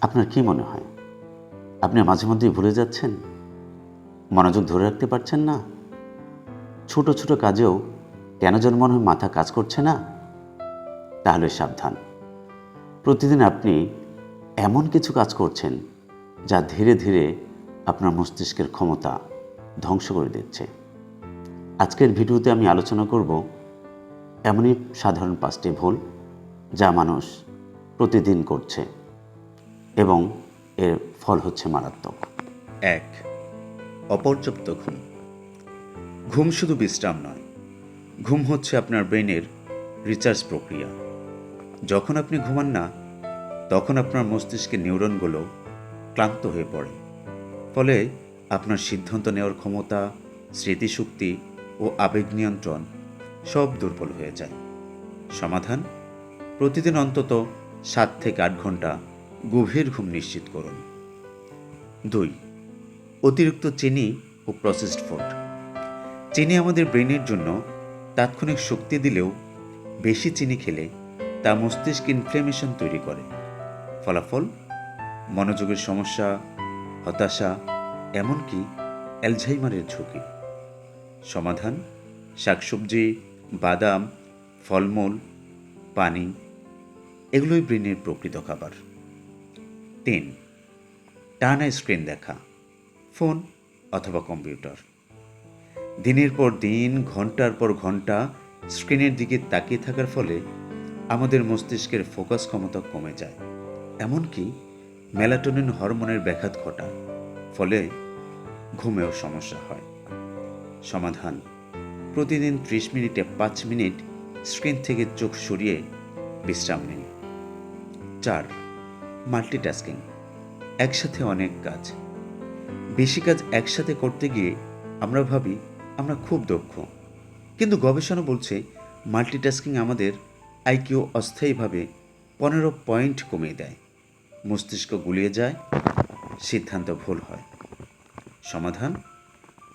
আপনার কি মনে হয়? আপনি মাঝে মধ্যেই ভুলে যাচ্ছেন? মনোযোগ ধরে রাখতে পারছেন না? ছোট ছোট কাজেও কেন যেন মনে হয় মাথা কাজ করছে না? তাহলে সাবধান। প্রতিদিন আপনি এমন কিছু কাজ করছেন যা ধীরে ধীরে আপনার মস্তিষ্কের ক্ষমতা ধ্বংস করে দিচ্ছে। আজকের ভিডিওতে আমি আলোচনা করব এমনই সাধারণ পাঁচটি ভুল যা মানুষ প্রতিদিন করছে। এবং এর ফল হচ্ছে মারাত্মক। এক অপর্যাপ্ত ঘুম ঘুম শুধু বিশ্রাম নয়, ঘুম হচ্ছে আপনার ব্রেনের রিচার্জ প্রক্রিয়া। যখন আপনি ঘুমান না, তখন আপনার মস্তিষ্কের নিউরনগুলো ক্লান্ত হয়ে পড়ে। ফলে আপনার সিদ্ধান্ত নেওয়ার ক্ষমতা, স্মৃতিশক্তি ও আবেগ নিয়ন্ত্রণ সব দুর্বল হয়ে যায়। সমাধান? প্রতিদিন অন্তত সাত থেকে আট ঘণ্টা গভীর ঘুম নিশ্চিত করুন। দুই, অতিরিক্ত চিনি ও প্রসেসড ফুড চিনি আমাদের ব্রেনের জন্য তাৎক্ষণিক শক্তি দিলেও বেশি চিনি খেলে তা মস্তিষ্ক ইনফ্লেমেশন তৈরি করে। ফলাফল, মনোযোগের সমস্যা, হতাশা, এমনকি অ্যালঝাইমারের ঝুঁকি। সমাধান, শাকসবজি, বাদাম, ফলমূল, পানি, এগুলোই ব্রেনের প্রকৃত খাবার। তিন, টানা স্ক্রিন দেখা, ফোন অথবা কম্পিউটার। দিনের পর দিন, ঘণ্টার পর ঘণ্টা স্ক্রিনের দিকে তাকিয়ে থাকার ফলে আমাদের মস্তিষ্কের ফোকাস ক্ষমতা কমে যায়। এমনকি মেলাটোনিন হরমোনের ব্যাঘাত ঘটায়, ফলে ঘুমেও সমস্যা হয়। সমাধান, প্রতিদিন ত্রিশ মিনিটে পাঁচ মিনিট স্ক্রিন থেকে চোখ সরিয়ে বিশ্রাম নিন। চার মাল্টিটাস্কিং, একসাথে অনেক কাজ। বেশি কাজ একসাথে করতে গিয়ে আমরা ভাবি আমরা খুব দক্ষ। কিন্তু গবেষণা বলছে মাল্টিটাস্কিং আমাদের আইকিউ অস্থায়ীভাবে পনেরো পয়েন্ট কমিয়ে দেয়। মস্তিষ্ক গুলিয়ে যায়, সিদ্ধান্ত ভুল হয়। সমাধান,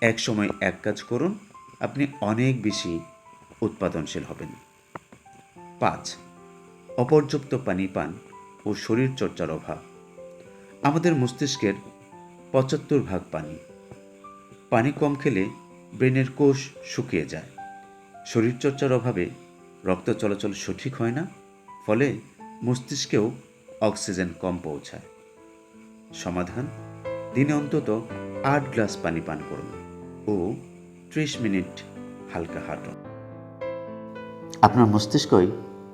এক সময় এক কাজ করুন, আপনি অনেক বেশি উৎপাদনশীল হবেন। পাঁচ, অপর্যাপ্ত পানি পান ও শরীর চর্চার অভাব। আমাদের মস্তিষ্কের পঁচাত্তর ভাগ পানি। পানি কম খেলে ব্রেনের কোষ শুকিয়ে যায়। শরীরচর্চার অভাবে রক্ত চলাচল সঠিক হয় না, ফলে মস্তিষ্কেও অক্সিজেন কম পৌঁছায়। সমাধান, দিনে অন্তত আট গ্লাস পানি পান করুন ও ত্রিশ মিনিট হালকা হাঁটুন। আপনার মস্তিষ্কই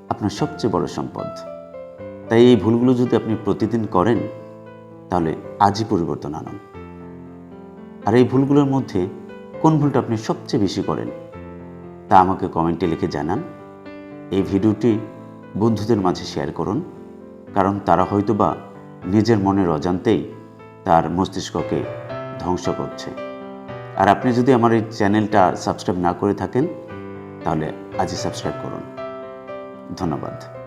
আপনার সবচেয়ে বড় সম্পদ। তাই এই ভুলগুলো যদি আপনি প্রতিদিন করেন, তাহলে আজই পরিবর্তন আনুন। আর এই ভুলগুলোর মধ্যে কোন ভুলটা আপনি সবচেয়ে বেশি করেন, তা আমাকে কমেন্টে লিখে জানান। এই ভিডিওটি বন্ধুদের মাঝে শেয়ার করুন, কারণ তারা হয়তোবা নিজের মনের অজান্তেই তার মস্তিষ্ককে ধ্বংস করছে। আর আপনি যদি আমার এই চ্যানেলটা সাবস্ক্রাইব না করে থাকেন, তাহলে আজই সাবস্ক্রাইব করুন। ধন্যবাদ।